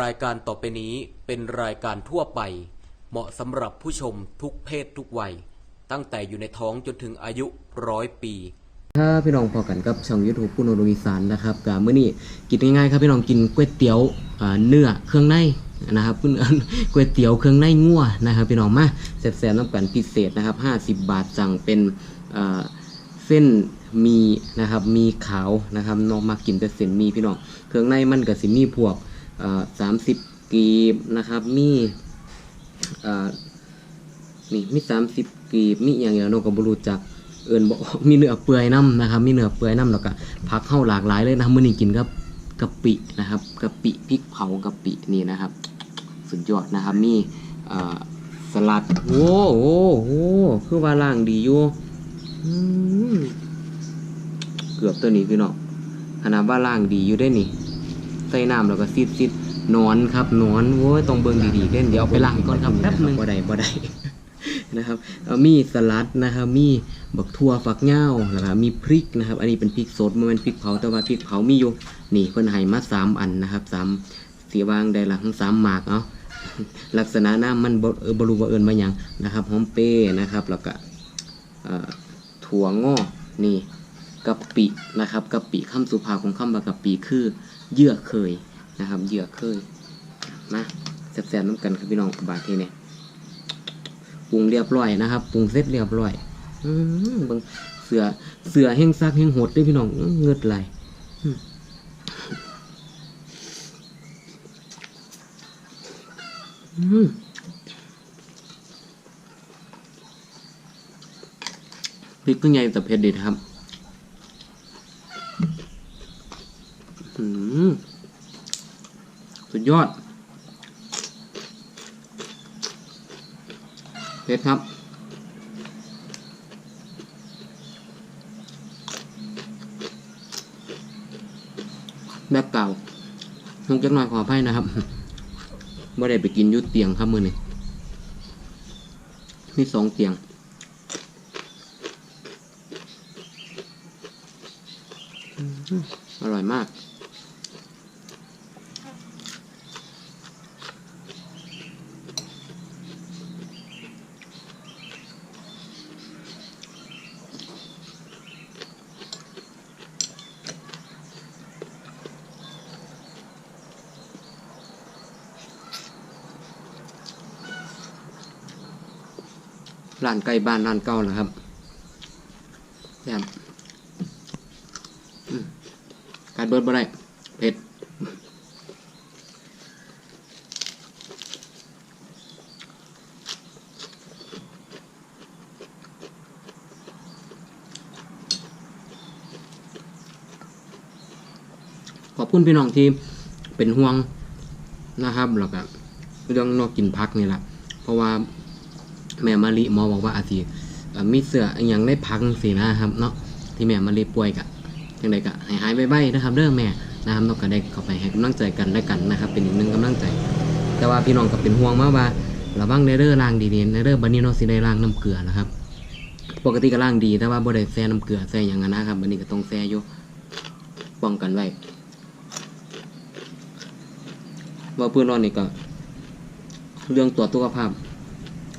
รายการต่อไปนี้เป็นรายการทั่วไป เหมาะสำหรับผู้ชมทุกเพศทุกวัย ตั้งแต่อยู่ในท้องจนถึงอายุร้อยปี ถ้าพี่น้องพอกันกับช่องยูทูบผู้นรุอีสานนะครับกับมื้อนี้กินง่ายๆครับพี่น้องกินก๋วยเตี๋ยวอ่าเนื้อเครื่องในนะครับเพิ่อนก๋วยเตี๋ยวเครื่องในงัวนะครับพี่น้องมาแซ่บๆน้ำกันพิเศษนะครับ 50 บาทสั่งเป็นอ่าเส้นมีนะครับมีขาวนะครับน้องมากินแต่เส้นมีพี่น้องเครื่องในมันก็สิมีพวก อ่า30กีบนะครับ มี่นี่มีสามสิบกีบมีอย่างเดียวน้องก็บรูจักเอิ้นบ่มีเนื้อเปื่อยน้ำนะครับ มีเนื้อเปื่อยน้ำแล้วก็ผักเข้าหลากหลายเลยนะครับมื้อนี้กินกับกะปินะครับกะปิพริกเผากะปินี่นะครับ สุดยอดนะครับ มีสลัดโอ้โหโอ้โหคือว่าล่างดีอยู่เกือบตัวนี้พี่น้องขนาดว่าล่างดีอยู่ได้นี่ ใส่น้ำแล้วก็ซิดซิดๆหนอนครับหนอนโว้ยต้องเบิ่งดีๆเด่นเดี๋ยวเอาไปล้างก่อนครับแป๊บหนึงบ่ได้บ่ได้นะครับเอามีสลัดนะครับมีบักทั่วฝักเหย้าแล้วก็มีพริกนะครับ อันนี้เป็นพริกสดมันเป็นพริกเผาแต่ว่าพริกเผามีอยู่นี่เพิ่นให้มาสามอันนะครับสามสีวางได้ละทั้งสามหมากเอาลักษณะน้ำมันบ่เออบรูว่าเอิญมาหยังนะครับหอมเป้นะครับแล้วก็เอ่อถั่วงอกนี่กะปินะครับกะปิคำสุภาพของคำว่ากะปิคือ เยื่อเคยนะครับเยื่อเคยมาแซ่บๆน้ำกันครับพี่น้องบาทเทเนี่ยปรุงเรียบร้อยนะครับปรุงเสร็จเรียบร้อยอืมเบงเสือเสือแห้งซักแห้งหดด้วยพี่น้องเงือดไหลอืมพริกเพิ่งใหญ่แต่เผ็ดดีครับอืม สุดยอดเพชรครับ แบบเก่าลงจักหน่อยขออภัยนะครับไม่ได้ไปกินยุดเตียงครับมือนี่มีสองเตียง อร่อยมาก ร้านใกล้บ้านร้านเก่านะครับแซ่บอืมการเบิดบ่ได้เผ็ดขอบคุณพี่น้องที่เป็นห่วงนะครับแล้วก็เรื่องนอกกินพักนี่แหละเพราะว่า แม่มารีหมอบอกว่าอาจสิมีเสืออย่างได้พังสินะครับเนาะที่แม่มารีป่วยกะจังใดกะหายหายไปๆนะครับเด้องแม่นะครับเนาะก็ได้เข้าไปให้กำลังใจกันและกันนะครับ เป็นอีกหนึ่งกำลังใจ แต่ว่าพี่น้องก็เป็นห่วงมากว่าระวังเด้อเด้อล้างดีๆเด้อเด้อบัดนี้เนาะสิได้ล้างน้ำเกลือนะครับ ปกติก็ล้างดีแต่ว่าบ่ได้แซ่น้ำเกลือแซ่หยังอะนนะครับบัดนี้ก็ต้องแซ่อยู่ป้องกันไว้ว่าเพื่อนรอนนี่ก็ เรื่องตรวจสุขภาพ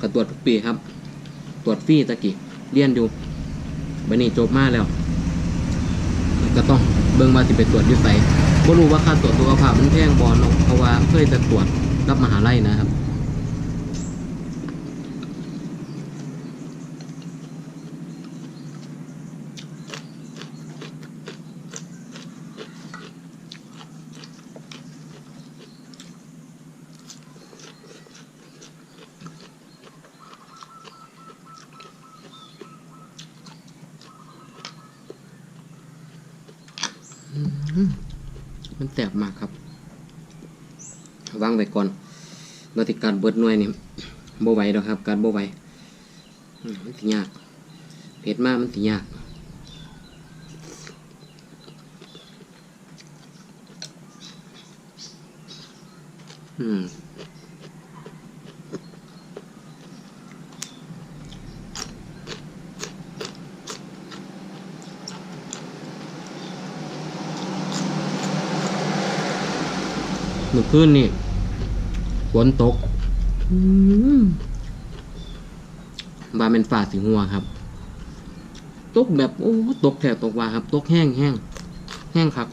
ก็ตรวจทุกปีครับ ตรวจฟรีตะกี้เรียนอยู่บันนี้จบมาแล้ว ก็ต้องเบิ่งว่าสิไปตรวจอยู่ไสบ่รู้ว่าค่าตรวจสุขภาพมันแพงบ่เนาะเพราะว่าเคยจะตรวจรับมหาลัยนะครับ แสบมากครับวางไว้ก่อนเราติการเบิดหน่วยนี่บ่ไหวแล้วครับ การโบไหวอืมมันติยากเผ็ดมากมันติยากอืม คืนนี่ฝนตกอืมบาเป็นฝ่าสีหัวครับ ตกแบบโอ้ตกแถวตกว่าครับ ตกแห้งแห้งแห้งครับ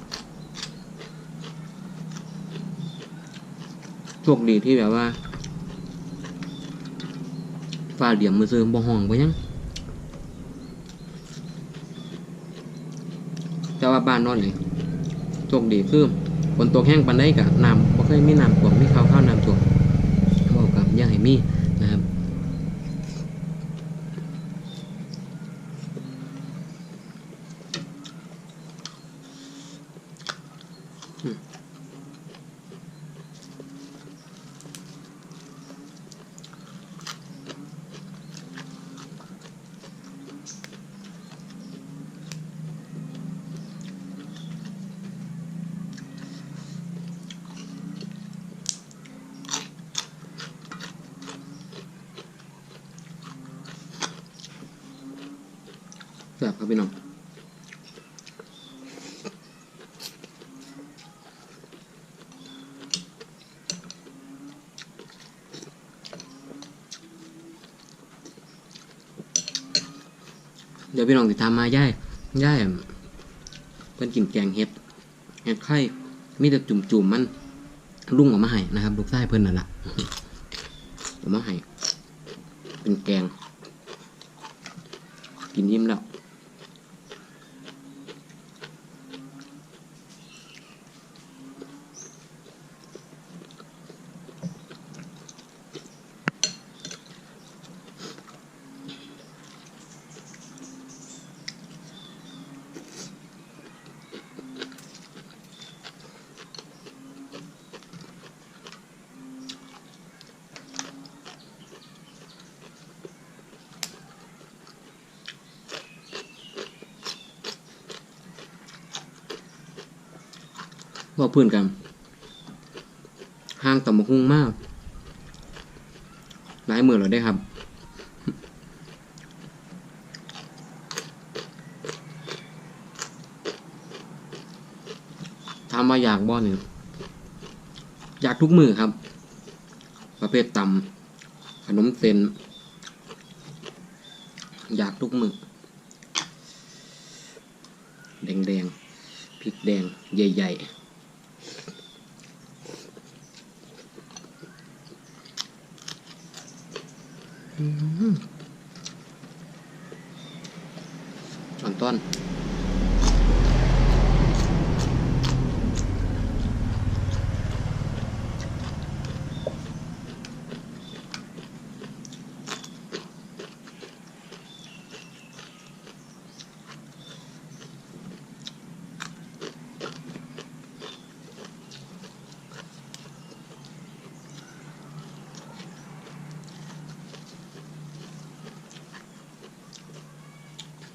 โชคดีที่แบบว่าฟ้าเหลี่ยมมือซื้อบ่ห้องบ่ยังแต่ว่าบ้านนอนนี่โชคดีคือฝนตกแห้งปานใดกับน้ำบ่ เคยมีน้ำท่วมมีข้าวข้าวน้ำท่วมเขากับยังให้มีนะครับอืม ซ่บครับพี่น้องเดี๋ยวพี่น้องติดตามมาย่ายย่ายเพิ่นกินแกงเห็ดเห็ดไข่มีแต่จุ่มๆมันลุ่งออกมาให้นะครับลูกไส้เพิ่นนั่นแหละเอามาให้เป็นแกง กินยิ้มแล้ว ว่าเพื่อนกันห่างต่ำมุงมาก หลายมือเราได้ครับถามาอยากบ่เนี่ยอยากทุกมือครับ ประเภทตำขนมเส้นอยากทุกมือแดงๆพริกแดงใหญ่ ๆ ช้อนต้น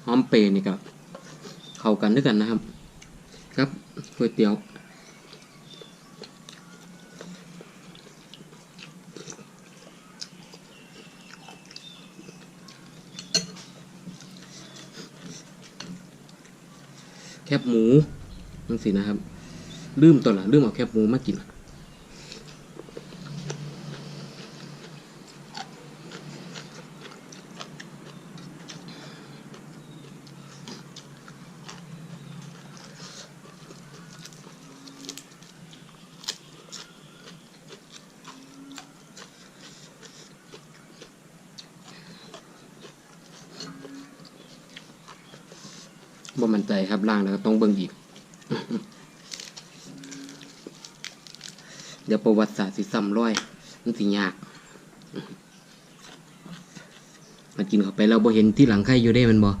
ห อมเปย์นี่ก็เข้ากันด้วยกันนะครับ ครับก๋วยเตี๋ยวแคบหมูนั่นสินะครับ ลืมตัวละลืมเอาแคบหมูมากิน บ่มันใจครับล่างแล้วก็ต้องเบิ่งอีก เดี๋ยวประวัติศาสตร์สิซ้ำร้อยมันสิยากมากินเข้าไปเราบ่เห็นที่หลังใครอยู่ได้มันบ่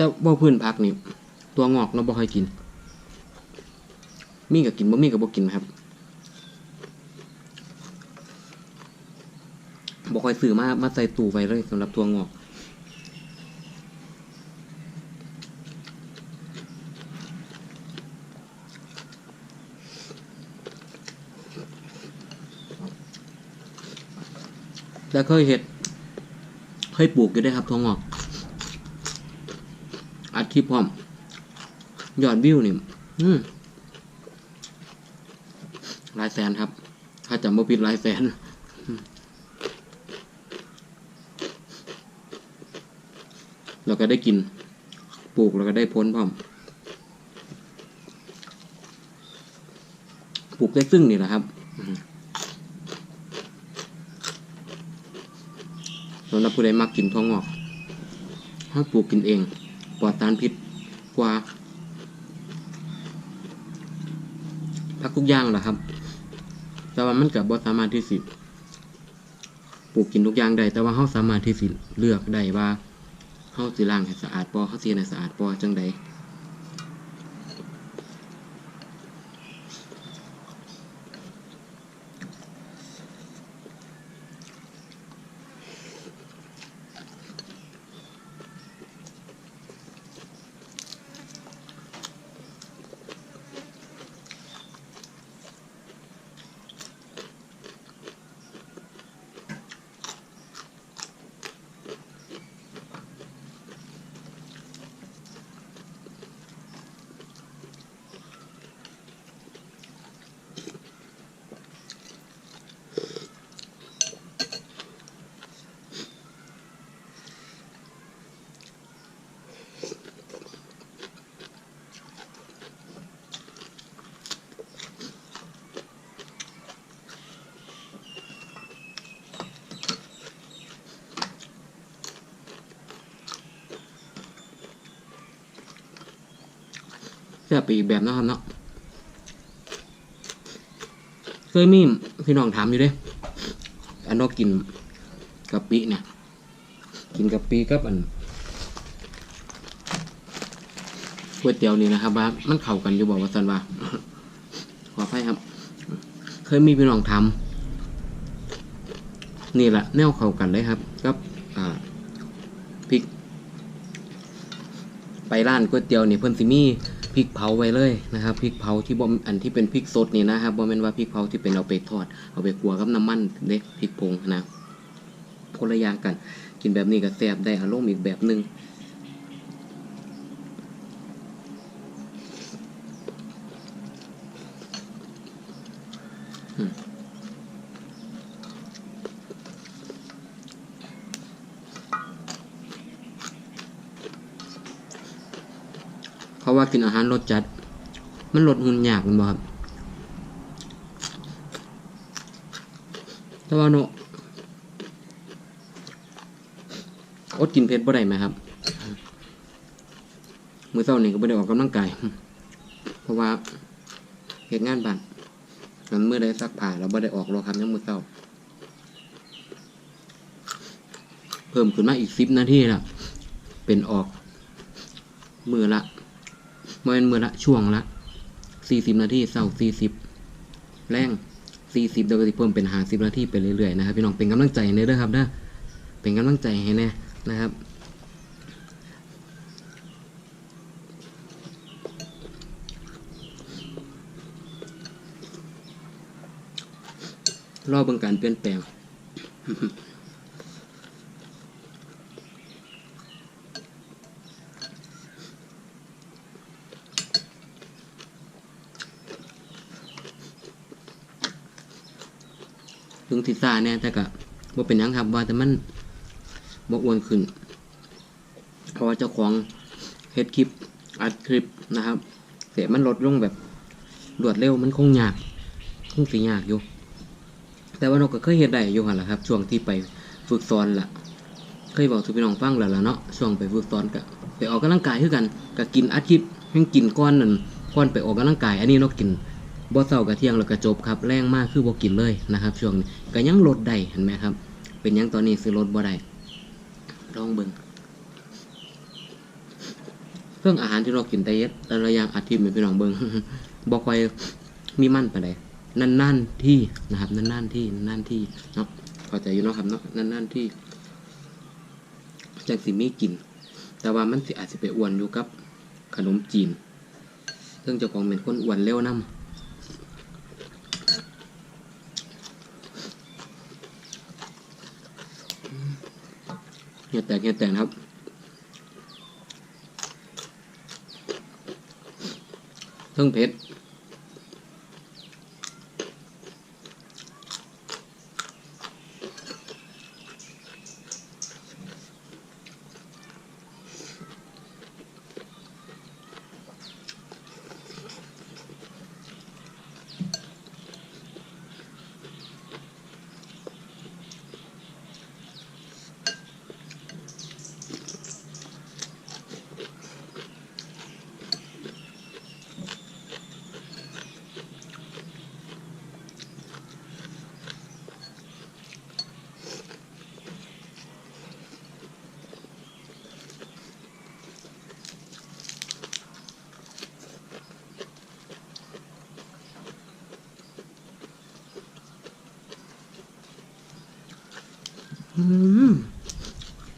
แต่บ่พื้นพักนี่ตัวงอกเราบ่ค่อยกิน มีก็กินบ่มีก็บ่กินครับบ่ค่อยซื้อมามาใส่ตู้ไว้เลยสำหรับตัวงอกแต่เคยเห็ด เคยปลูกอยู่ได้ครับทองงอก อัดคลิปพร้อมยอดวิวนี่อืมหลายแสนครับ ถ้าจำบ่ผิดลายแสนเราก็ได้กิน ปลูกแล้วก็ได้พ้นพร้อม ปลูกได้ซึ่งนี่แหละครับสำหรับผู้ใดมักกินทองงอกถ้าปลูกกินเอง ปลอดสารพิษกว่าพักทุกอย่างแหละครับ แต่ว่ามันกับบอสามารถที่สิปลูกกินทุกอย่างได้แต่ว่าเขาสามารถที่สิเลือกได้ว่าเขาสิล้างให้สะอาดปอเขาเสียให้สะอาดปอจังใด แซ่บไปอีกแบบนะครับเนาะเคยมีพี่น้องถามอยู่เด้อันนอกกินกะปิเนี่ยกินกะปิกับอันก๋วยเตี๋ยวนี่นะครับว่ามันเข้ากันอยู่บอกว่าสันว่าขออภัยครับ เคยมีพี่น้องทำนี่แหละแนวเข้ากันเลยครับกับพริก ไปร้านก๋วยเตี๋ยวนี่เพิ่นสิมี พริกเผาไว้เลยนะครับพริกเผาที่บ่อันที่เป็นพริกสดนี่นะครับบ่แม่นว่าพริกเผาที่เป็นเอาไปทอด เอาไปคั่วกับน้ำมันเด้พริกผงนะคนละอย่างกัน กินแบบนี้ก็แซ่บได้อารมณ์อีกแบบหนึ่ง เขาะว่ากินอาหารรสจัด มันลดหุ่นยากมันบ่ครับแต่ว่าเนาะอดกินเผ็ดบ่ได้ไหมครับ มือเช้านี่ก็บ่ได้ออกกำลังกาย เพราะว่าเฮ็ดงานบ้านนั้นมื้อใดซักผ้าเราบ่ได้ออกหรอกครับยามมื้อเช้า เพิ่มขึ้นมาอีก10นาทีละเป็นออก มือละ ม่นเมื่อละช่วงละ40นาทีเช้า40แรง40เดี๋ยวก็สิเพิ่มเป็น50นาทีไปเรื่อยๆนะครับพี่น้องเป็นกำลังใจให้เด้อครับเด้อเป็นกำลังใจให้แน่นะครับรอเบิ่งการเปลี่ยนแปลง งทิซ่าแน่แต่ก็บ่เป็นยังครับว่าแต่มันบ่อ้วนขึ้น เพราะว่าเจ้าของเฮ็ดคลิปอัดคลิปนะครับ เสียมันลดลงแบบรวดเร็วมันคงยากคงสิยากอยู่ แต่ว่าเราก็เคยเฮ็ดได้อยู่หั่นล่ะครับ ช่วงที่ไปฝึกสอนล่ะ เคยบอกสู่พี่น้องฟังแล้วล่ะเนาะช่วงไปฝึกสอนก็ไปออกกำลังกายคือกันก็กินอาทิตย์เพ่งกินก้อนนั่นก้อนไปออกกำลังกาย อันนี้เรากิน บ่เช้ากับเที่ยงแล้วก็จบครับแรงมากคือบ่กินเลยนะครับ ช่วงนี้ก็ยังลดได้เห็นไหมครับ เป็นยังตอนนี้ซื้อลดบ่ได้ลองเบิ่งเครื่องอาหารที่เรากินแต่เย็ดแต่ละอย่างอาทิตย์ให้พี่น้องเบิ่งบ่ค่อยมีมั่นไปเลยนั่นๆที่นะครับ นั่นๆที่นั่นๆที่เนาะเข้าใจอยู่เนาะครับเนาะนั่นๆที่จังสิมีกิน แต่ว่ามันสิอาจจะไปอ้วนอยู่กับขนมจีน ซึ่งเจ้าของเป็นคนอ้วนเร็วนํ เฮียแตกเฮียแตกครับ เครื่องเพชร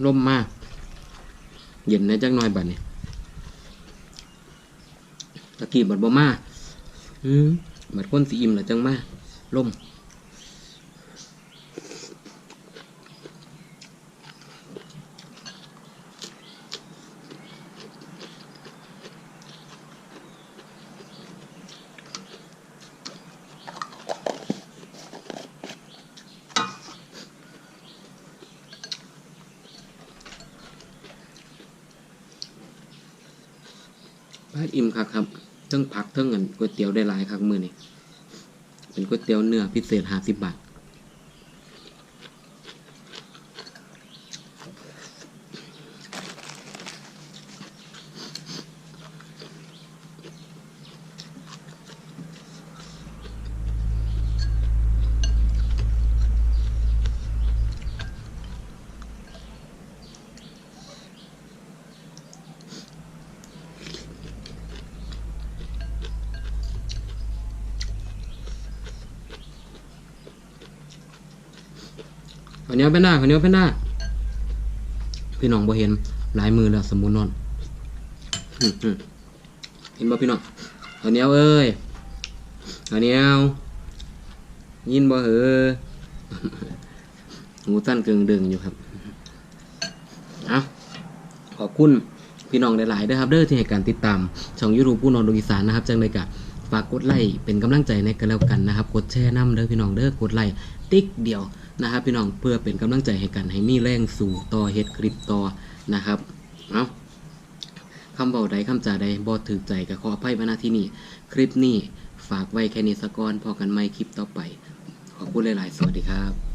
ลมมาก เย็นนะจักหน่อยบัดนี้ตะกี้บัดบ่มาอืมบัดคนสีอิ่มละจังมาลม อิ่มคักครับเทั้งผักเทั้งเงินก๋วยเตี๋ยวได้หลายคักมือนี่เป็นก๋วยเตี๋ยวเนื้อพิเศษห้าสิบบาท ข้าวเหนียวเป็นหน้าข้าวเหนียวเป็นหน้าพี่น้องบ่เห็นหลายมือแล้วสมุนนอนอื้อหือเห็นบ่พี่น้องข้าวเหนียวเอ้ยข้าวเหนียวยินบ่เหอหูตั้นเกิงดึงอยู่ครับเอาขอบคุณพี่น้องหลายๆด้อครับเด้อที่ให้การติดตามช่องยูทูบผู้นอนดวงอีสานนะครับจังเลยกะฝากกดไลค์เป็นกำลังใจในกันแล้วกันนะครับ กดแชร์น้ำเด้อพี่น้องเด้อกดไลค์ติ๊กเดียว นะครับพี่น้องเพื่อเป็นกำลังใจให้กันให้มีแรงสู่ต่อเฮ็ดคลิปต่อนะครับเอาคำเบาใดคำจาใดบอถือใจกับขออภัยมาณที่นี่คลิปนี้ฝากไว้แค่นี้สะก่อนพอกันใหม่คลิปต่อไป ขอบคุณหลาย ๆ สวัสดีครับ